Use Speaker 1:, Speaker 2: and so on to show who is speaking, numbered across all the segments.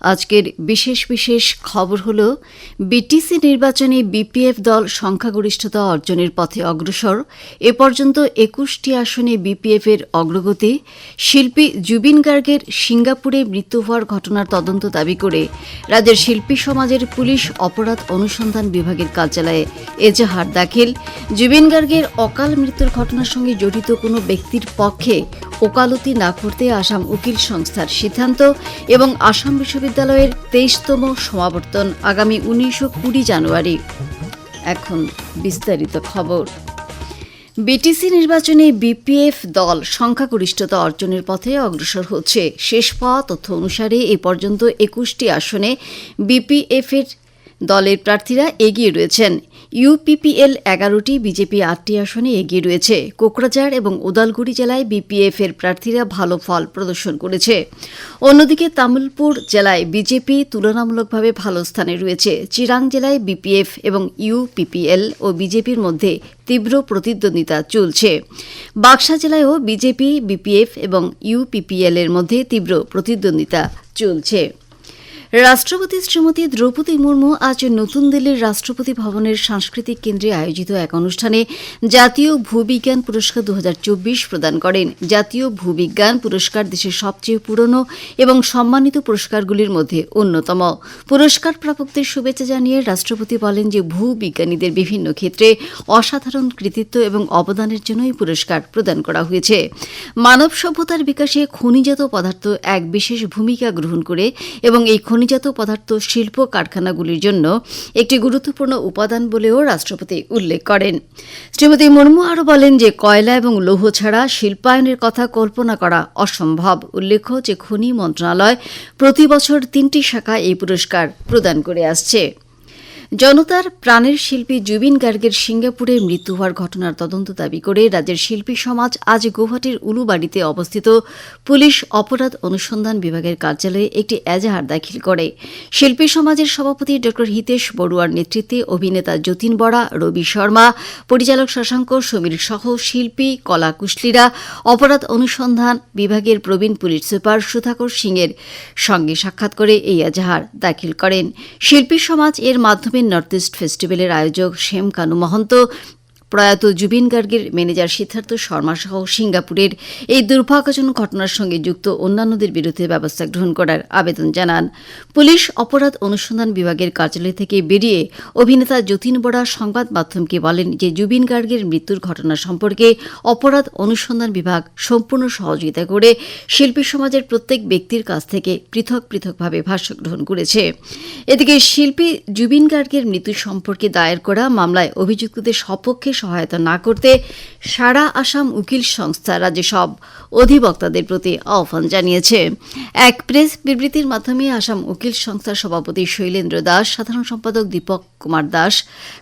Speaker 1: আজকের বিশেষ বিশেষ খবর হল বিটিসি নির্বাচনে বিপিএফ দল সংখ্যাগরিষ্ঠতা অর্জনের পথে অগ্রসর। এ পর্যন্ত একুশটি আসনে বিপিএফ এর অগ্রগতি। শিল্পী জুবিন গার্গের সিঙ্গাপুরে মৃত্যু হওয়ার ঘটনার তদন্ত দাবি করে রাজ্যের শিল্পী সমাজের পুলিশ অপরাধ অনুসন্ধান বিভাগের কার্যালয়ে এজাহার দাখিল। জুবিন গার্গের অকাল মৃত্যুর ঘটনার সঙ্গে জড়িত কোনো ব্যক্তির পক্ষে ওকালতি না করতে আসাম উকিল সংস্থার সিদ্ধান্ত এবং আসাম বিশ্ববিদ্যালয়ের তেইশতম সমাবর্তন আগামী উনিশশো কুড়ি জানুয়ারি। এখন বিস্তারিত খবর। বিটিসি নির্বাচনে বিপিএফ দল সংখ্যাগরিষ্ঠতা অর্জনের পথে অগ্রসর হচ্ছে। শেষ পাওয়া তথ্য অনুসারে এ পর্যন্ত একুশটি আসনে বিপিএফ এর দলের প্রার্থীরা এগিয়ে রয়েছেন। ইউপিপিএল এগারোটি বিজেপি আটটি আসনে এগিয়ে রয়েছে। কোকরাঝাড় এবং উদালগুড়ি জেলায় বিপিএফ এর প্রার্থীরা ভালো ফল প্রদর্শন করেছে। অন্যদিকে তামিলপুর জেলায় বিজেপি তুলনামূলকভাবে ভালো স্থানে রয়েছে। চিরাং জেলায় বিপিএফ এবং ইউপিপিএল ও বিজেপির মধ্যে তীব্র প্রতিদ্বন্দ্বিতা চলছে। বাক্সা জেলায়ও বিজেপি, বিপিএফ এবং ইউপিপিএল এর মধ্যে তীব্র প্রতিদ্বন্দ্বিতা চলছে। রাষ্ট্রপতি শ্রীমতী দ্রৌপদী মুর্মু আজ নতুন দিল্লির রাষ্ট্রপতি ভবনের সাংস্কৃতিক কেন্দ্রে আয়োজিত এক অনুষ্ঠানে জাতীয় ভূবিজ্ঞান পুরস্কার দু প্রদান করেন। জাতীয় ভূবিজ্ঞান পুরস্কার দেশের সবচেয়ে পুরনো এবং সম্মানিত পুরস্কারগুলির মধ্যে অন্যতম। পুরস্কার প্রাপকদের শুভেচ্ছা জানিয়ে রাষ্ট্রপতি বলেন যে ভূবিজ্ঞানীদের বিভিন্ন ক্ষেত্রে অসাধারণ কৃতিত্ব এবং অবদানের জন্য এই পুরস্কার প্রদান করা হয়েছে। মানব সভ্যতার বিকাশে খনিজাত পদার্থ এক বিশেষ ভূমিকা গ্রহণ করে এবং এই খনিজাত পদার্থ শিল্প কারখানাগুলির জন্য একটি গুরুত্বপূর্ণ উপাদান বলেও রাষ্ট্রপতি উল্লেখ করেন। শ্রীমতী মুর্মু আরও বলেন যে কয়লা এবং লৌহ ছাড়া শিল্পায়নের কথা কল্পনা করা অসম্ভব। উল্লেখ্য যে খনি মন্ত্রণালয় প্রতি বছর তিনটি শাখা এই পুরস্কার প্রদান করে আসছে। জনতার প্রাণের শিল্পী জুবিন গার্গের সিঙ্গাপুরে মৃত্যু হওয়ার ঘটনার তদন্ত দাবি করে রাজ্যের শিল্পী সমাজ আজ গুয়াহাটির উলুবাড়িতে অবস্থিত পুলিশ অপরাধ অনুসন্ধান বিভাগের কার্যালয়ে একটি এজাহার দাখিল করে। শিল্পী সমাজের সভাপতি ড হিতেশ বড়ুয়ার নেতৃত্বে অভিনেতা যতীন বড়া, রবি শর্মা, পরিচালক শশাঙ্ক, সমীর সহ শিল্পী কলা কুশলীরা অপরাধ অনুসন্ধান বিভাগের প্রবীণ পুলিশ সুপার সুধাকর সিংয়ের সঙ্গে সাক্ষাৎ করে এই এজাহার দাখিল করেন। শিল্পী সমাজ এর মাধ্যমে নর্থ ইস্ট ফেস্টিভ্যালের আয়োজক শ্যাম কানু মহন্ত প্রয়াত জুবিন গার্গের ম্যানেজার সিদ্ধার্থ শর্মা সহ সিঙ্গাপুরের এই দুর্ভাগ্যজনক ঘটনার সঙ্গে যুক্ত অন্যান্যদের বিরুদ্ধে ব্যবস্থা গ্রহণ করার আবেদন জানান। পুলিশ অপরাধ অনুসন্ধান বিভাগের কার্যালয় থেকে বেরিয়ে অভিনেতা যতীন বড়া সংবাদ মাধ্যমকে বলেন যে, জুবিন গার্গের মৃত্যুর ঘটনা সম্পর্কে অপরাধ অনুসন্ধান বিভাগ সম্পূর্ণ সহযোগিতা করে শিল্পী সমাজের প্রত্যেক ব্যক্তির কাছ থেকে পৃথক পৃথকভাবে ভাষ্য গ্রহণ করেছে। এদিকে শিল্পী জুবিন গার্গের মৃত্যু সম্পর্কে দায়ের করা মামলায় অভিযুক্তদের সপক্ষে সহায়তা না করতে সারা আসাম উকিল সংস্থা রাজ্যে সব অধিবক্তাদের প্রতি আহ্বান জানিয়েছে। এক প্রেস বিবৃতির মাধ্যমে আসাম উকিল সংস্থার সভাপতি শৈলেন্দ্র দাস, সাধারণ সম্পাদক দীপক কুমার দাস,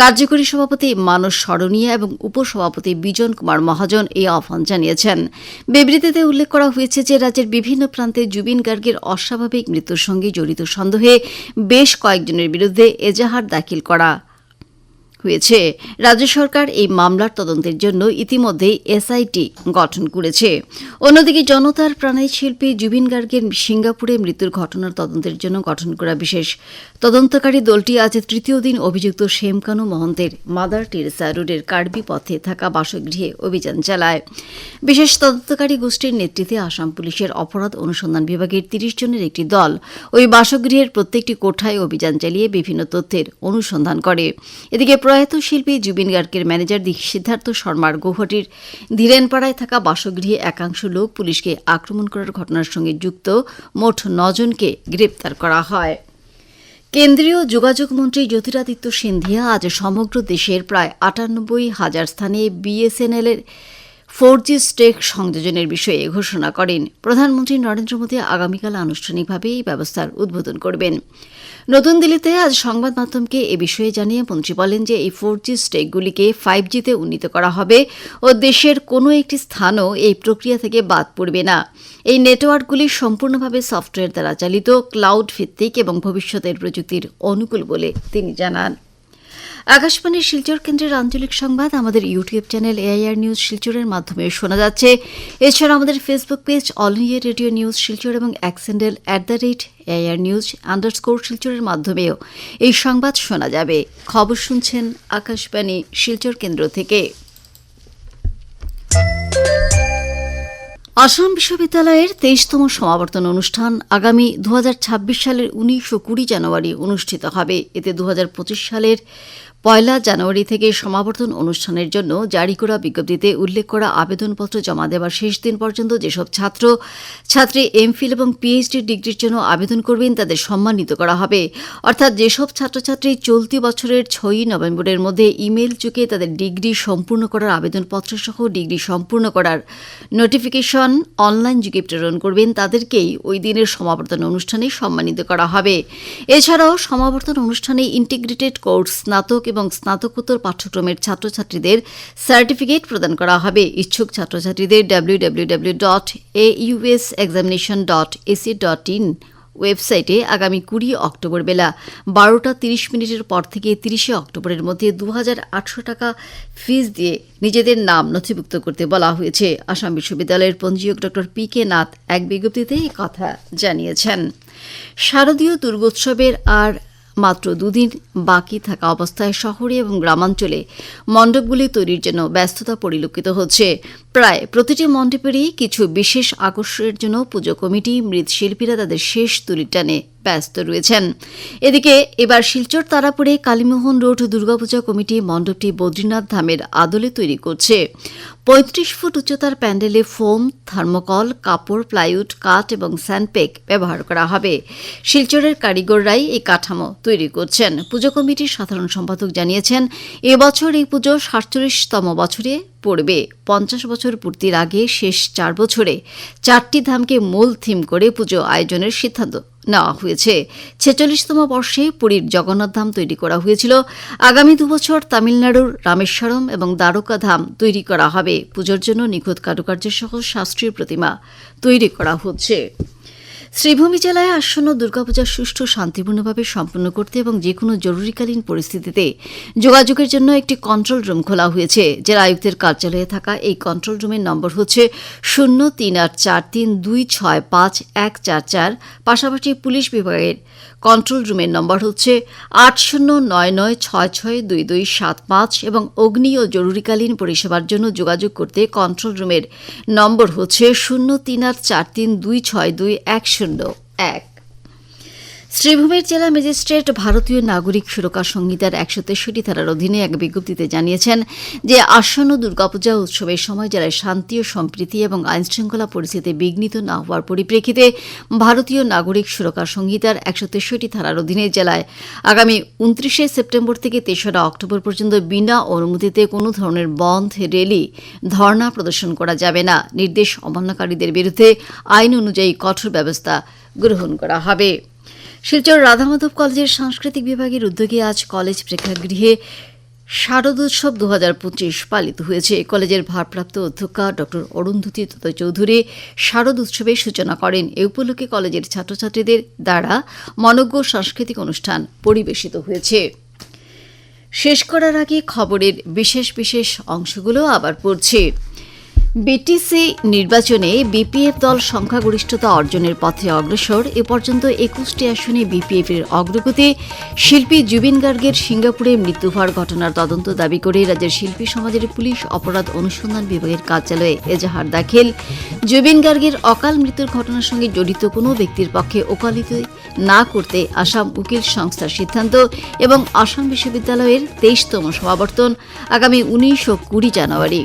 Speaker 1: কার্যকরী সভাপতি মানস সরণিয়া এবং উপসভাপতি বিজন কুমার মহাজন এই আহ্বান জানিয়েছেন। বিবৃতিতে উল্লেখ করা হয়েছে যে রাজ্যের বিভিন্ন প্রান্তে জুবিন গার্গের অস্বাভাবিক মৃত্যুর সঙ্গে জড়িত সন্দেহে বেশ কয়েকজনের বিরুদ্ধে এজাহার দাখিল করা হয়েছে। রাজ্য সরকার এই মামলার তদন্তের জন্য ইতিমধ্যেই এসআইটি গঠন করেছে। অন্যদিকে জনতার প্রাণের শিল্পী জুবিন গার্গের সিঙ্গাপুরে মৃত্যুর ঘটনার তদন্তের জন্য গঠন করা বিশেষ। তদন্তকারী দলটি আজ তৃতীয় দিন অভিযুক্ত শ্যামকানু মহন্তের মাদার টেরেসা রোডের কার্বি পথে থাকা বাসগৃহে অভিযান চালায়। বিশেষ তদন্তকারী গোষ্ঠীর নেতৃত্বে আসাম পুলিশের অপরাধ অনুসন্ধান বিভাগের তিরিশ জনের একটি দল ওই বাসগৃহের প্রত্যেকটি কোঠায় অভিযান চালিয়ে বিভিন্ন তথ্যের অনুসন্ধান করে। এদিকে প্রয়াত শিল্পী জুবিন গার্গের ম্যানেজার সিদ্ধার্থ শর্মার গৌহাটির ধীরেনপাড়ায় থাকা বাসগৃহে একাংশ লোক পুলিশকে আক্রমণ করার ঘটনার সঙ্গে যুক্ত মোট নজনকে গ্রেপ্তার করা হয়। কেন্দ্রীয় যোগাযোগ মন্ত্রী জ্যোতিরাদিত্য সিন্ধিয়া আজ সমগ্র দেশের প্রায় আটানব্বই হাজার স্থানে বিএসএনএল এর ফোর জি স্টেক সংযোজনের বিষয়ে ঘোষণা করেন। প্রধানমন্ত্রী নরেন্দ্র মোদী আগামীকাল আনুষ্ঠানিকভাবে এই ব্যবস্থার উদ্বোধন করবেন। নতুন দিল্লিতে আজ সংবাদ মাধ্যমকে এ বিষয়ে জানিয়ে মন্ত্রী বলেন যে, এই ফোর জি স্টেকগুলিকে ফাইভ জিতে উন্নীত করা হবে ও দেশের কোনো একটি স্থানও এই প্রক্রিয়া থেকে বাদ পড়বে না। এই নেটওয়ার্কগুলি সম্পূর্ণভাবে সফটওয়্যার দ্বারা চালিত, ক্লাউড ভিত্তিক এবং ভবিষ্যতের প্রযুক্তির অনুকূল বলে তিনি জানান। আকাশবাণীর শিলচর কেন্দ্রের আঞ্চলিক সংবাদ, আমাদের ইউটিউব চ্যানেল এআইআর নিউজ শিলচরের মাধ্যমে শোনা যাচ্ছে। এছাড়া আমাদের Facebook page All India Radio News Silchar এবং X handle at the rate AIR news underscore শিলচরের মাধ্যমেও এই সংবাদ শোনা যাবে। খবর শুনছেন আকাশবাণী শিলচর কেন্দ্র থেকে। আসাম বিশ্ববিদ্যালয়ের তেইশতম সমাবর্তন অনুষ্ঠান আগামী দু হাজার ছাব্বিশ সালের উনিশ ও কুড়ি জানুয়ারি অনুষ্ঠিত হবে। এতে দু হাজার পঁচিশ সালের পয়লা জানুয়ারি থেকে সমাবর্তন অনুষ্ঠানের জন্য জারি করা বিজ্ঞপ্তিতে উল্লেখ করা আবেদনপত্র জমা দেওয়ার শেষ দিন পর্যন্ত যেসব ছাত্র, ছাত্রী এমফিল এবং পিএইচডি ডিগ্রির জন্য আবেদন করবেন তাদের সম্মানিত করা হবে। অর্থাৎ যেসব ছাত্রছাত্রী চলতি বছরের ছয়ই নভেম্বরের মধ্যে ইমেল চুকে তাদের ডিগ্রি সম্পূর্ণ করার আবেদনপত্র সহ ডিগ্রি সম্পূর্ণ করার নোটিফিকেশন অনলাইন যুগে প্রেরণ করবেন তাদেরকেই ওই দিনের সমাবর্তন অনুষ্ঠানে সম্মানিত করা হবে। এছাড়াও সমাবর্তন অনুষ্ঠানে ইন্টিগ্রেটেড কোর্স, স্নাতক এবং স্নাতকোত্তর পাঠ্যক্রমের ছাত্রছাত্রীদের সার্টিফিকেট প্রদান করা হবে। ইচ্ছুক ছাত্রছাত্রীদের W W W dot A US examination dot AC dot in ওয়েবসাইটে আগামী কুড়ি অক্টোবর বেলা বারোটা তিরিশ মিনিটের পর থেকে তিরিশে অক্টোবরের মধ্যে দু হাজার আটশো টাকা ফিস দিয়ে নিজেদের নাম নথিভুক্ত করতে বলা হয়েছে। আসাম বিশ্ববিদ্যালয়ের পঞ্জীয়ক ডক্টর পি কে নাথ এক বিজ্ঞপ্তিতে এই কথা জানিয়েছেন। শারদীয় দুর্গোৎসবের আর মাত্র দুদিন বাকি থাকা অবস্থায় শহরে এবং গ্রামাঞ্চলে মণ্ডপগুলি তৈরির জন্য ব্যস্ততা পরিলক্ষিত হচ্ছে। প্রায় প্রতিটি মণ্ডপেরই কিছু বিশেষ আকর্ষণের জন্য পুজো কমিটি মৃৎশিল্পীরা তাদের শেষ তুলি টানে ব্যস্ত রয়েছেন। এদিকে এবার শিলচর তারাপুরে কালীমোহন রোড দুর্গাপূজা কমিটি মণ্ডপটি বদ্রীনাথ ধামের আদলে তৈরি করছে। পঁয়ত্রিশ ফুট উচ্চতার প্যান্ডেলে ফোম, থার্মোকল, কাপড়, প্লাইউড, কাঠ এবং স্যান্ডপেক ব্যবহার করা হবে। শিলচরের কারিগররাই এই কাঠামো তৈরি করছেন। পুজো কমিটির সাধারণ সম্পাদক জানিয়েছেন, এবছর এই পুজো সাতচল্লিশতম বছরে পড়বে। পঞ্চাশ বছর পূর্তির আগে শেষ চার বছরে চারটি ধামকে মূল থিম করে পুজো আয়োজনের সিদ্ধান্ত নেওয়া হয়েছে। ছেচল্লিশতম বর্ষে পুরীর জগন্নাথ ধাম তৈরি করা হয়েছিল। আগামী দুবছর তামিলনাড়ুর রামেশ্বরম এবং দ্বারকা ধাম তৈরি করা হবে। পুজোর জন্য নিখুঁত কারুকার্য সহ শাস্ত্রীয় প্রতিমা তৈরি করা হচ্ছে। শ্রীভূমি জেলায় আসন্ন দুর্গাপূজা সুষ্ঠু শান্তিপূর্ণভাবে সম্পন্ন করতে এবং যে কোনো জরুরিকালীন পরিস্থিতিতে যোগাযোগের জন্য একটি কন্ট্রোল রুম খোলা হয়েছে। জেলা আয়ুক্তের কার্যালয়ে থাকা এই কন্ট্রোল রুমের নম্বর হচ্ছে শূন্য তিন আট চার তিন দুই ছয় পাঁচ এক চার চার। পাশাপাশি পুলিশ বিভাগের কন্ট্রোল রুমের নম্বর হচ্ছে আট শূন্য নয় নয় ছয় ছয় দুই দুই সাত পাঁচ এবং অগ্নি ও জরুরিকালীন পরিষেবার জন্য যোগাযোগ করতে কন্ট্রোল রুমের নম্বর হচ্ছে শূন্য তিন আট চার তিন দুই ছয় দুই এক শূন্য এক। শ্রীভূমির জেলা ম্যাজিস্ট্রেট ভারতীয় নাগরিক সুরক্ষা সংহিতার একশো তেষট্টি ধারার অধীনে এক বিজ্ঞপ্তিতে জানিয়েছেন যে আসন্ন দুর্গাপূজা উৎসবের সময় জেলায় শান্তি ও সম্প্রীতি এবং আইনশৃঙ্খলা পরিস্থিতি বিঘ্নিত না হওয়ার পরিপ্রেক্ষিতে ভারতীয় নাগরিক সুরক্ষা সংহিতার একশো তেষট্টি ধারার অধীনে জেলায় আগামী উনত্রিশে সেপ্টেম্বর থেকে তেসরা অক্টোবর পর্যন্ত বিনা অনুমতিতে কোনো ধরনের বন্ধ রেলি, ধর্ণা প্রদর্শন করা যাবে না। নির্দেশ অমান্যকারীদের বিরুদ্ধে আইন অনুযায়ী কঠোর ব্যবস্থা গ্রহণ করা হবে। শিলচর রাধামাধব কলেজের সাংস্কৃতিক বিভাগের উদ্যোগে আজ কলেজ প্রেক্ষাগৃহে শারদোৎসব দু হাজার পঁচিশ পালিত হয়েছে। কলেজের ভারপ্রাপ্ত অধ্যক্ষা ড. অরুন্ধতী দত্ত চৌধুরী শারদ উৎসবের সূচনা করেন। এ উপলক্ষে কলেজের ছাত্রছাত্রীদের দ্বারা মনজ্ঞ সাংস্কৃতিক অনুষ্ঠান পরিবেশিত হয়েছে। শেষ করার আগে খবরের বিশেষ বিশেষ অংশগুলো আবার পড়ছে। বিটিসি নির্বাচনে বিপিএফ দল সংখ্যাগরিষ্ঠতা অর্জনের পথে অগ্রসর। এ পর্যন্ত একুশটি আসনে বিপিএফ এর অগ্রগতি। শিল্পী জুবিন গার্গের সিঙ্গাপুরে মৃত্যু হওয়ার ঘটনার তদন্ত দাবি করে রাজ্যের শিল্পী সমাজের পুলিশ অপরাধ অনুসন্ধান বিভাগের কার্যালয়ে এজাহার দাখিল। জুবিন গার্গের অকাল মৃত্যুর ঘটনার সঙ্গে জড়িত কোনো ব্যক্তির পক্ষে ওকালিত না করতে আসাম উকিল সংস্থার সিদ্ধান্ত এবং আসাম বিশ্ববিদ্যালয়ের তেইশতম সমাবর্তন আগামী উনিশ ও কুড়ি জানুয়ারি।